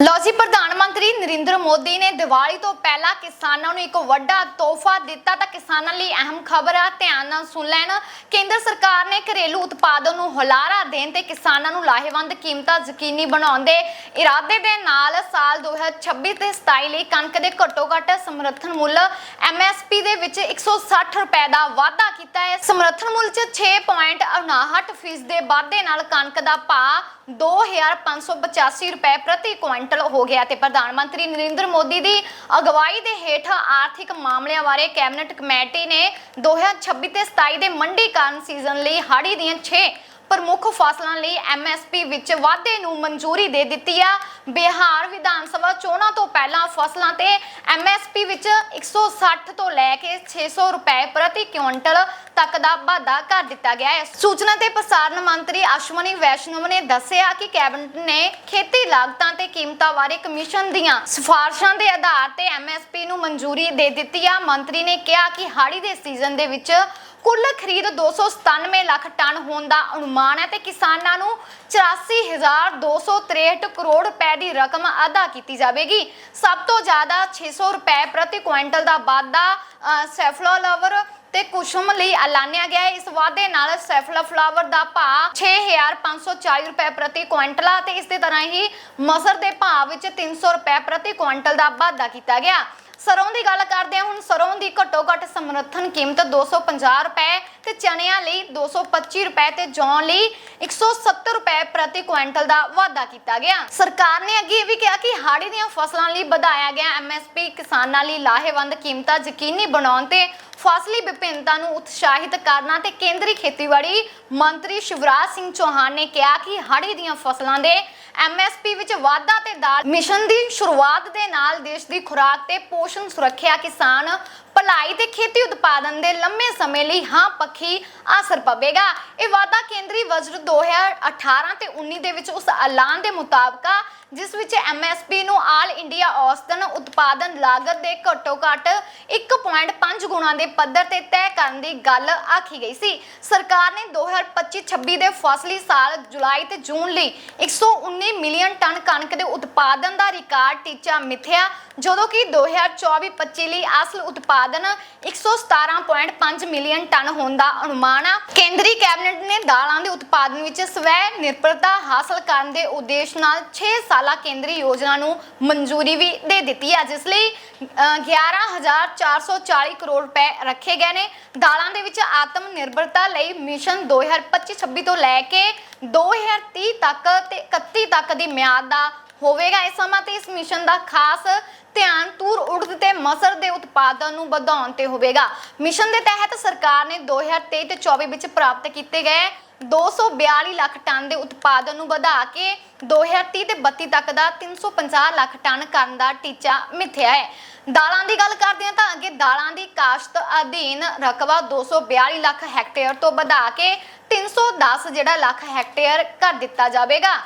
ਲੋ ਜੀ, ਪ੍ਰਧਾਨ ਮੰਤਰੀ ਨਰਿੰਦਰ ਮੋਦੀ ਨੇ ਦੀਵਾਲੀ ਤੋਂ ਪਹਿਲਾਂ ਕਿਸਾਨਾਂ ਨੂੰ ਇੱਕ ਵੱਡਾ ਤੋਹਫਾ ਦਿੱਤਾ ਤਾਂ ਕਿਸਾਨਾਂ ਲਈ ਅਹਿਮ ਖਬਰ ਆ। ਧਿਆਨ ਨਾਲ ਸੁਣ ਲੈਣ। ਕੇਂਦਰ ਸਰਕਾਰ ਨੇ ਘਰੇਲੂ ਉਤਪਾਦਨ ਨੂੰ ਹੁਲਾਰਾ ਦੇਣ ਤੇ ਕਿਸਾਨਾਂ ਨੂੰ ਲਾਹੇਵੰਦ ਕੀਮਤਾਂ ਯਕੀਨੀ ਬਣਾਉਣ ਦੇ ਇਰਾਦੇ ਦੇ ਨਾਲ ਸਾਲ 2026 ਤੇ 27 ਲਈ ਕਣਕ ਦੇ ਘੱਟੋ-ਘੱਟ ਸਮਰਥਨ ਮੁੱਲ MSP ਦੇ ਵਿੱਚ 160 ਰੁਪਏ ਦਾ ਵਾਧਾ ਕੀਤਾ ਹੈ। ਸਮਰਥਨ ਮੁੱਲ 'ਚ 6.59% ਫੀਸ ਦੇ ਵਾਧੇ ਨਾਲ ਕਣਕ ਦਾ ਭਾਅ 2585 ਰੁਪਏ ਪ੍ਰਤੀ ਕੁਇੰਟਲ। ਹੋ ਗਿਆ ਤੇ ਪ੍ਰਧਾਨ ਮੰਤਰੀ ਨਰਿੰਦਰ ਮੋਦੀ ਦੀ ਅਗਵਾਈ ਦੇ ਹੇਠ ਆਰਥਿਕ ਮਾਮਲਿਆਂ ਬਾਰੇ ਕੈਬਨਿਟ ਕਮੇਟੀ ਨੇ 2026 ਤੇ 27 ਦੇ ਮੰਡੀਕਰਨ ਸੀਜ਼ਨ ਲਈ ਹਾੜੀ ਦੀਆਂ 6 ਪ੍ਰਮੁੱਖ ਫਸਲਾਂ ਲਈ ਐਮਐਸਪੀ ਵਿੱਚ ਵਾਧੇ ਨੂੰ ਮਨਜ਼ੂਰੀ ਦੇ ਦਿੱਤੀ ਆ। ਬਿਹਾਰ ਵਿਧਾਨ ਸਭਾ ਚੋਣਾਂ ਪਹਿਲਾਂ ਫਸਲਾਂ ਤੇ ਐਮਐਸਪੀ ਵਿੱਚ 160 ਤੋਂ ਲੈ ਕੇ 600 ਰੁਪਏ ਪ੍ਰਤੀ ਕੁਇੰਟਲ ਤੱਕ ਦਾ ਵਾਧਾ ਕਰ ਦਿੱਤਾ ਗਿਆ ਹੈ। ਸੂਚਨਾ ਤੇ ਪ੍ਰਸਾਰਣ ਮੰਤਰੀ ਅਸ਼ਵਨੀ ਵੈਸ਼ਨਵ ਨੇ ਦੱਸਿਆ ਕਿ ਕੈਬਨਿਟ ਨੇ ਖੇਤੀ ਲਾਗਤਾਂ ਤੇ ਕੀਮਤਾਂ ਬਾਰੇ ਕਮਿਸ਼ਨ ਦੀਆਂ ਸਿਫਾਰਸ਼ਾਂ ਦੇ ਆਧਾਰ ਤੇ ਐਮਐਸਪੀ ਨੂੰ ਮਨਜ਼ੂਰੀ ਦੇ ਦਿੱਤੀ ਆ। ਮੰਤਰੀ ਨੇ ਕਿਹਾ ਕਿ ਹਾੜੀ ਦੇ ਸੀਜ਼ਨ ਦੇ ਵਿੱਚ ਕੁੱਲ ਖਰੀਦ 297 ਲੱਖ ਟਨ ਹੋਣ ਦਾ ਅਨੁਮਾਨ ਹੈ ਤੇ ਕਿਸਾਨਾਂ ਨੂੰ 84263 ਕਰੋੜ ਰੁਪਏ ਦੀ ਰਕਮ ਅਦਾ ਕੀਤੀ ਜਾਵੇਗੀ। ਸਭ ਤੋਂ ਜ਼ਿਆਦਾ 600 ਰੁਪਏ ਪ੍ਰਤੀ ਕੁਇੰਟਲ ਦਾ ਵਾਧਾ ਸੈਫਲੋਲਵਰ ਤੇ ਕੁਸ਼ਮ ਲਈ ਐਲਾਨਿਆ ਗਿਆ ਹੈ। ਇਸ ਵਾਅਦੇ ਨਾਲ ਸੈਫਲਾ ਫਲਾਵਰ ਦਾ ਭਾਅ 6540 ਰੁਪਏ ਪ੍ਰਤੀ ਕੁਇੰਟਲ ਆ ਤੇ ਇਸ ਦੇ ਤਰ੍ਹਾਂ ਹੀ ਮਸਰ ਦੇ ਭਾਅ ਵਿੱਚ 300 ਰੁਪਏ ਪ੍ਰਤੀ ਕੁਇੰਟਲ ਦਾ ਵਾਧਾ ਕੀਤਾ ਗਿਆ। ਸਰੋਂ ਦੀ ਗੱਲ ਕਰਦੇ ਹਾਂ, ਹੁਣ ਸਰੋਂ ਦੀ ਘੱਟੋ ਘੱਟ ਸਮਰਥਨ ਕੀਮਤ 250 ਰੁਪਏ ਤੇ ਚਣਿਆਂ ਲਈ 225 ਰੁਪਏ ਤੇ ਜੌਂ ਲਈ 170 ਰੁਪਏ ਪ੍ਰਤੀ ਕੁਇੰਟਲ ਦਾ ਵਾਧਾ ਕੀਤਾ ਗਿਆ। ਸਰਕਾਰ ਨੇ ਅੱਗੇ ਇਹ ਵੀ ਕਿਹਾ ਕਿ ਹਾੜੀ ਦੀਆਂ ਫਸਲਾਂ ਲਈ ਵਧਾਇਆ ਗਿਆ ਐਮਐਸਪੀ ਕਿਸਾਨਾਂ ਲਈ ਲਾਹੇਵੰਦ ਕੀਮਤਾਂ ਯਕੀਨੀ ਬਣਾਉਣ ਤੇ ਫਸਲੀ ਵਿਭਿੰਨਤਾ ਨੂੰ ਉਤਸ਼ਾਹਿਤ ਕਰਨਾ ਤੇ ਕੇਂਦਰੀ ਖੇਤੀਬਾੜੀ ਮੰਤਰੀ ਸ਼ਿਵਰਾਜ ਸਿੰਘ ਚੌਹਾਨ ਨੇ ਕਿਹਾ ਕਿ ਹਾੜੀ ਦੀਆਂ ਫਸਲਾਂ ਦੇ ਐਮਐਸਪੀ ਵਿੱਚ ਵਾਧਾ ਤੇ ਦਾਲ ਮਿਸ਼ਨ ਦੀ ਸ਼ੁਰੂਆਤ ਦੇ ਨਾਲ ਦੇਸ਼ ਦੀ ਖੁਰਾਕ ਤੇ ਪੋਸ਼ਣ ਸੁਰੱਖਿਆ ਕਿਸਾਨ ਭਲਾਈ ਤੇ ਖੇਤੀ ਉਤਪਾਦਨ ਦੇ ਲੰਮੇ ਸਮੇਂ ਲਈ ਹਾਂ ਪੱਖੀ ਅਸਰ ਪਵੇਗਾ। ਇਹ ਵਾਧਾ ਕੇਂਦਰੀ ਬਜਟ 2018 ਤੇ 19 ਦੇ ਵਿੱਚ ਉਸ ਐਲਾਨ ਦੇ ਮੁਤਾਬਕ ਜਿਸ ਵਿੱਚ ਐਮਐਸਪੀ ਨੂੰ ਆਲ ਇੰਡੀਆ ਔਸਤਨ ਉਤਪਾਦਨ ਲਾਗਤ ਦੇ ਘੱਟੋ ਘੱਟ 1.5 ਗੁਣਾ ਦੇ ਪੱਧਰ ਤੇ ਤੈਅ ਕਰਨ ਦੀ ਗੱਲ ਆਖੀ ਗਈ ਸੀ। ਸਰਕਾਰ ਨੇ 2025-26 ਦੇ ਫਸਲੀ ਸਾਲ ਜੁਲਾਈ ਤੇ ਜੂਨ ਲਈ 119 ਮਿਲੀਅਨ ਟਨ ਕਣਕ ਦੇ ਉਤਪਾਦਨ ਦਾ ਰਿਕਾਰਡ ਟੀਚਾ ਮਿਥਿਆ, ਜਦੋਂ ਕਿ 2024-25 ਲਈ ਅਸਲ ਉਤਪਾਦਨ 117.5 ਮਿਲੀਅਨ ਟਨ ਹੋਣ ਦਾ ਅਨੁਮਾਨ ਆ। ਕੇਂਦਰੀ ਕੈਬਨਿਟ ਨੇ ਦਾਲਾਂ ਦੇ ਉਤਪਾਦਨ ਵਿੱਚ ਸਵੈ ਨਿਰਭਰਤਾ ਹਾਸਲ ਕਰਨ ਦੇ ਉਦੇਸ਼ ਨਾਲ 6 ਸਾਲਾ ਕੇਂਦਰੀ ਯੋਜਨਾ ਨੂੰ ਮਨਜ਼ੂਰੀ ਵੀ ਦੇ ਦਿੱਤੀ ਹੈ ਜਿਸ ਲਈ 11440 ਕਰੋੜ ਰੁਪਏ ਰੱਖੇ ਗਏ ਨੇ। ਦਾਲਾਂ ਦੇ ਵਿੱਚ ਆਤਮ ਨਿਰਭਰਤਾ ਲਈ ਮਿਸ਼ਨ 2025-26 ਤੋਂ ਲੈ ਕੇ 2030 ਤੱਕ ਤੇ 31 ਤੱਕ ਦੀ ਮਿਆਦ ਦਾ ਹੋਵੇਗਾ ਇਸ ਸਮਾਂ ਤੇ ਇਸ ਮਿਸ਼ਨ ਦਾ ਖਾਸ ਧਿਆਨ ਤੂਰ ਉੜਦ ਤੇ ਮਸਰ ਦੇ ਉਤਪਾਦਨ ਨੂੰ ਵਧਾਉਣ ਤੇ ਹੋਵੇਗਾ। ਮਿਸ਼ਨ ਦੇ ਤਹਿਤ ਸਰਕਾਰ ਨੇ 2023 ਤੇ 24 ਵਿੱਚ ਪ੍ਰਾਪਤ ਕੀਤੇ ਗਏ 242 ਲੱਖ ਟਨ ਦੇ ਉਤਪਾਦਨ ਨੂੰ ਵਧਾ ਕੇ 2030 ਤੇ 32 ਤੱਕ ਦਾ 350 ਲੱਖ ਟਨ ਕਰਨ ਦਾ ਟੀਚਾ ਮਿਥਿਆ ਹੈ। ਦਾਲਾਂ ਦੀ ਗੱਲ ਕਰਦੇ ਹਾਂ ਤਾਂ ਅੱਗੇ ਦਾਲਾਂ ਦੀ ਕਾਸ਼ਤ ਅਧੀਨ ਰਕਬਾ 242 ਲੱਖ ਹੈਕਟੇਅਰ ਤੋਂ ਵਧਾ ਕੇ 310 ਜਿਹੜਾ ਲੱਖ ਹੈਕਟੇਅਰ ਕਰ ਦਿੱਤਾ ਜਾਵੇਗਾ।